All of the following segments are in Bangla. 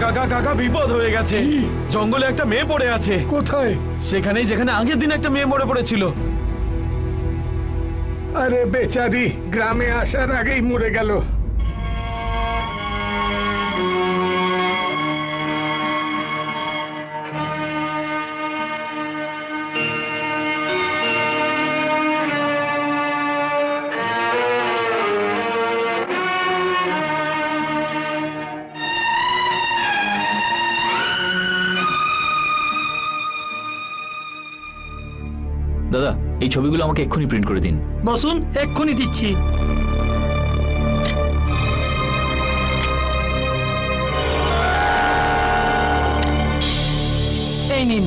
কাকা কাকা বিপদ হয়ে গেছে। জঙ্গলে একটা মেয়ে পড়ে আছে। কোথায়? সেখানেই যেখানে আগের দিন একটা মেয়ে মরে পড়েছিল। আরে বেচারি গ্রামে আসার আগেই মরে গেল। এই ছবিগুলো আমাকে এক্ষুনি প্রিন্ট করে দিন। বসুন এক্ষুনি দিচ্ছি। এই নিন।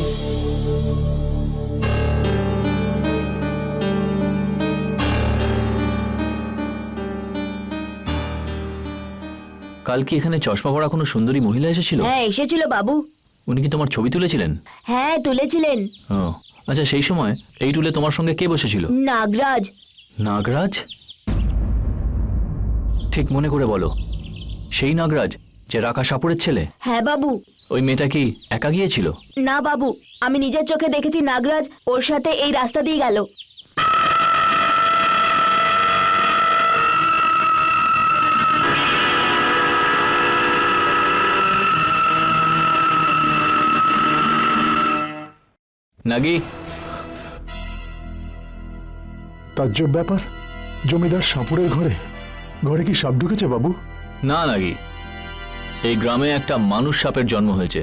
কাল কি এখানে চশমা পরা কোনো সুন্দরী মহিলা এসেছিল? হ্যাঁ এসেছিল বাবু। উনি কি তোমার ছবি তুলেছিলেন? হ্যাঁ তুলেছিলেন। ও। আচ্ছা সেই সময় এই টুলে তোমার সঙ্গে কে বসেছিল? নাগরাজ। নাগরাজ? ঠিক মনে করে বলো। সেই নাগরাজ যে রাখা সাপুরের ছেলে? হ্যাঁ বাবু। ওই মেয়েটা কি একা গিয়েছিল? না বাবু। আমি নিজের চোখে দেখেছি নাগরাজ ওর সাথে এই রাস্তা দিয়ে গেল। নাগি। তাজ্জব ব্যাপার? জমিদার সাপুরের ঘরে? ঘরে কি সাপ ঢুকেছে বাবু? না নাগি। এই গ্রামে একটা মানুষ সাপের জন্ম হয়েছে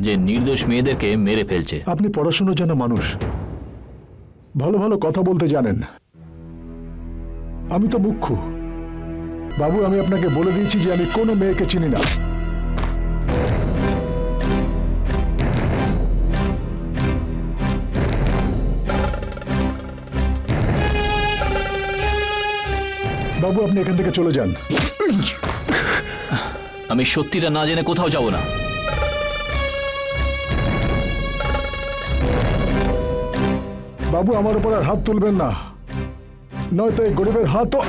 যে নির্দোষ মেয়েদেরকে মেরে ফেলছে। আপনি পড়াশুনো জানা মানুষ। ভালো ভালো কথা বলতে জানেন। আমি তো মুখ্য। বাবু আমি আপনাকে বলে দিয়েছি যে আমি কোনো মেয়েকে চিনি না। বাবু আপনি এখান থেকে চলে যান। আমি সত্যিটা না জেনে কোথাও যাব না। বাবু আমার উপর আর হাত তুলবেন না। নয়তো এই গরিবের হাতও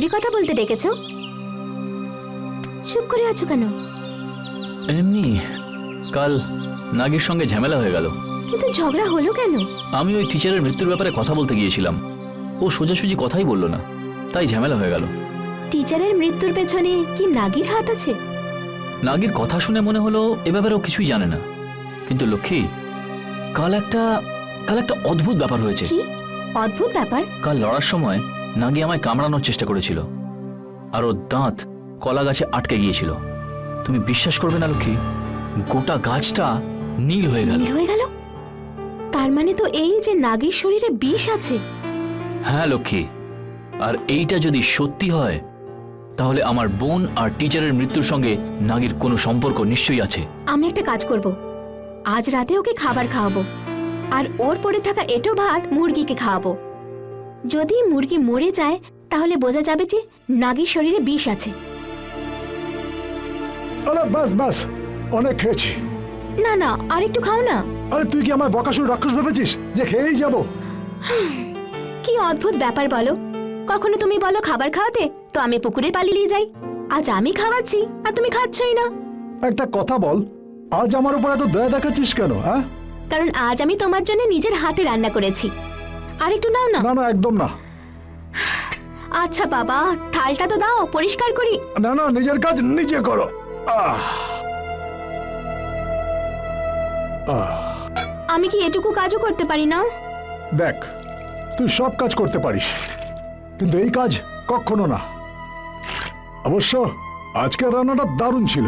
জরুরি কথা বলতে ডেকেছো? চুপ করে আছো কেন? এমনি কাল নাগের সঙ্গে ঝামেলা হয়ে গেল। কিন্তু ঝগড়া হলো কেন? আমি ওই টিচারের মৃত্যুর ব্যাপারে কথা বলতে গিয়েছিলাম। ও সোজাসুজি কথাই বলল না তাই ঝামেলা হয়ে গেল। টিচারের মৃত্যুর পেছনে কি নাগির হাত আছে? নাগির কথা শুনে মনে হলো এ ব্যাপারে ও কিছুই জানে না। কিন্তু লক্ষ্মী কাল একটা কাল একটা অদ্ভুত ব্যাপার হয়েছে। কি? অদ্ভুত ব্যাপার? কাল লড়ার সময় নাগি আমায় কামড়ানোর চেষ্টা করেছিল। আর ওর দাঁত কলা গাছে আটকে গিয়েছিল। তুমি বিশ্বাস করবে না লক্ষ্মী গোটা গাছটা নীল হয়ে গেল। নীল হয়ে গেল? তার মানে তো এই যে নাগির শরীরে বিষ আছে। হ্যাঁ লক্ষ্মী। আর এইটা যদি সত্যি হয় তাহলে আমার বোন আর টিচারের মৃত্যুর সঙ্গে নাগির কোনো সম্পর্ক নিশ্চয়ই আছে। আমি একটা কাজ করব। আজ রাতে ওকে খাবার খাওয়াবো। আর ওর পড়ে থাকা এটো ভাত মুরগিকে খাওয়াবো। যদি মুরগি মরে যায় তাহলে বোঝা যাবে যে নাগির শরীরে বিষ আছে। আরে ব্যাস ব্যাস অনেক খেয়েছি। না না আর একটু খাও না। আরে তুই কি আমার বকাসুর রাক্ষস ভেবেছিস যে খেয়েই যাব? কি অদ্ভুত ব্যাপার বলো। কখনো তুমি বলো খাবার খাওয়াতে তো আমি পুকুরে পালিয়ে নিয়ে যাই। আজ আমি খাওয়াচ্ছি আর তুমি খাচ্ছই না। একটা কথা বল আজ আমার উপর এত দয়া দেখাচ্ছিস কেন হ্যাঁ? কারণ আজ আমি তোমার জন্য নিজের হাতে রান্না করেছি। আর একটু নাও না। না না একদম না। আচ্ছা বাবা থালটা তো দাও পরিষ্কার করি। না না নিজের কাজ নিজে করো। আহ। আহ। আমি কি এটুকু কাজও করতে পারি না? দেখ তুই সব কাজ করতে পারিস কিন্তু এই কাজ কখনো না। অবশ্য আজকের রান্নাটা দারুণ ছিল।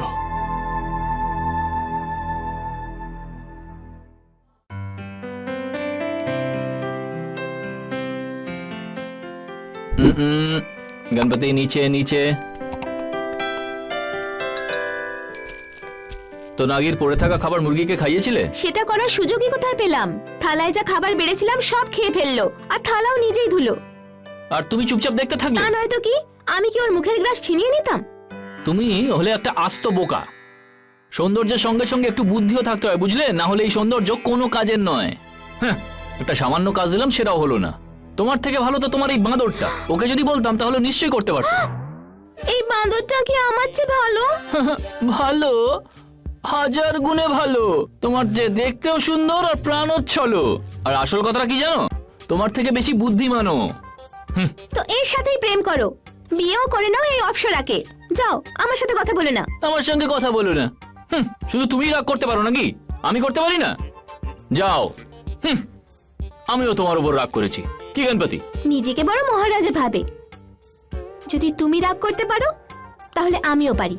গণপতি নিচে নিচে। তো নাগির পড়ে থাকা খাবার মুরগিকে খাইয়েছিলে? সেটা করার সুযোগই কোথায় পেলাম? থালায় যা খাবার বেড়েছিলাম সব খেয়ে ফেলল। আর থালাও নিজেই ধুলো। আর তুমি চুপচাপ দেখতে থাকলে? তা নয়তো কি? আমি কি ওর মুখের গ্রাস ছিনিয়ে নিতাম? তুমি হলে একটা আস্ত বোকা। সৌন্দর্যের সঙ্গে সঙ্গে একটু বুদ্ধিও থাকতে হয় বুঝলে? না হলে এই সৌন্দর্য কোনো কাজের নয়। হ্যাঁ একটা সামান্য কাজ দিলাম সেটাও হলো না। তোমার থেকে ভালো তো তোমার এই বাঁদরটা। ওকে যদি বলতাম তাহলে নিশ্চয়ই করতে পারতো এই বাঁদরটা কি আমার চেয়ে ভালো? ভালো? হাজার গুণে ভালো। তোমার যে দেখতেও সুন্দর আর প্রাণোচ্ছল। আর আসল কথাটা কি জানো? তোমার থেকে বেশি বুদ্ধিমানও। তো এর সাথেই প্রেম করো। বিয়েও করে নাও এই অপসরাকে। যাও আমার সাথে কথা বলে না আমার সঙ্গে কথা বলো না। হুম, শুধু তুমিই রাগ করতে পারো নাকি? আমি করতে পারি না? যাও। হুম, আমিও তোমার উপর রাগ করেছি। কি গণপতি? নিজেকে বড় মহারাজে ভাবে। যদি তুমি রাগ করতে পারো তাহলে আমিও পারি।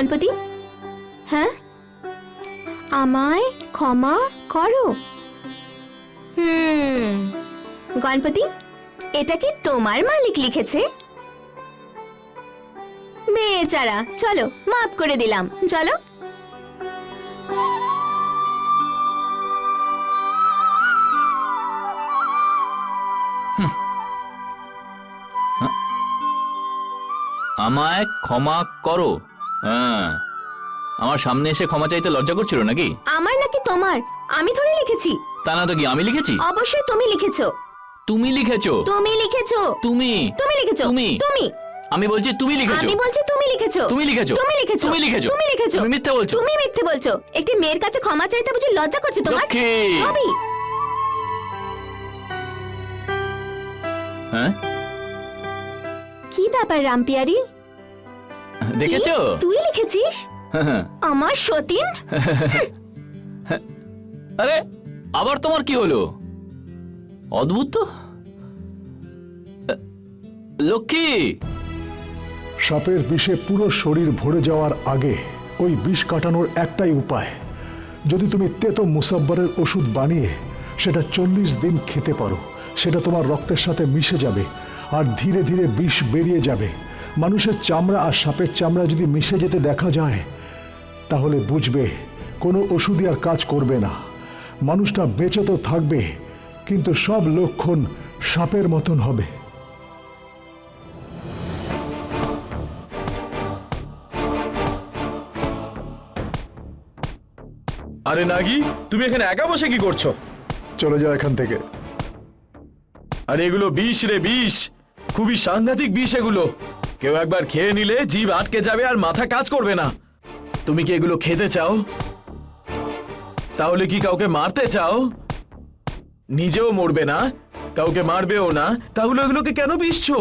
গণপতি? হ্যাঁ? আমায় ক্ষমা করো। হুম, গণপতি, এটা কি তোমার মালিক লিখেছে? বেচারা, চলো, মাফ করে দিলাম, চলো। আমায় ক্ষমা করো। হ্যাঁ। আমার সামনে এসে ক্ষমা চাইতে লজ্জা করছিল নাকি? আমার নাকি তোমার? আমি ধরে লিখেছি। তা না তো কি আমি লিখেছি? অবশ্যই তুমি লিখেছো। তুমি লিখেছো? তুমি লিখেছো। তুমি? তুমি লিখেছো। তুমি। তুমি? আমি বলছি তুমি লিখেছো। আমি বলছি তুমি লিখেছো। তুমি লিখেছো। তুমি লিখেছো। তুমি লিখেছো। তুমি লিখেছো। তুমি মিথ্যে বলছো। তুমি মিথ্যে বলছো। একটি মেয়ের কাছে ক্ষমা চাইতে বুঝি লজ্জা করছে তোমার? রবি হ্যাঁ? কি ব্যাপার রামপিয়ারি? দেখেছ? তুই লিখেছিস? আমার সতীন? আরে আবার তোমার কি হলো? অদ্ভুত তো। লক্ষ্মী! সাপের বিষে পুরো শরীর ভরে যাওয়ার আগে ওই বিষ কাটানোর একটাই উপায় যদি তুমি তেতো মুসাব্বারের ওষুধ বানিয়ে সেটা চল্লিশ দিন খেতে পারো সেটা তোমার রক্তের সাথে মিশে যাবে আর ধীরে ধীরে বিষ বেরিয়ে যাবে। মানুষের চামড়া আর সাপের চামড়া যদি মিশে যেতে দেখা যায় তাহলে বুঝবে কোনো ওষুধই আর কাজ করবে না। মানুষটা বেঁচে তো থাকবে কিন্তু সব লক্ষণ সাপের মতন হবে। আরে নাগি তুমি এখানে একা বসে কি করছ? চলে যাও এখান থেকে। আরে এগুলো বিষ রে বিষ। খুবই সাংঘাতিক বিষ এগুলো। কেউ একবার খেয়ে নিলে জিভ আটকে যাবে আর মাথা কাজ করবে না। তুমি কি এগুলো খেতে চাও? তাহলে কি কাউকে মারতে চাও? নিজেও মরবে না কাউকে মারবেও না তাহলে এগুলোকে কেন বিষছো?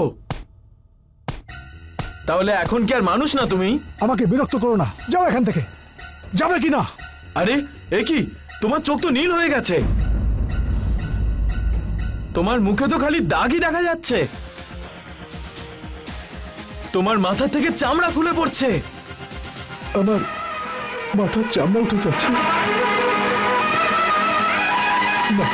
তাহলে এখন কি আর মানুষ না তুমি? আমাকে বিরক্ত করো না যাও এখান থেকে। যাবে কি না? আরে এ কি? তোমার চোখ তো নীল হয়ে গেছে। তোমার মুখে তো খালি দাগই দেখা যাচ্ছে। তোমার মাথা থেকে চামড়া খুলে পড়ছে। আমার মাথার চামড়া উঠে যাচ্ছে। না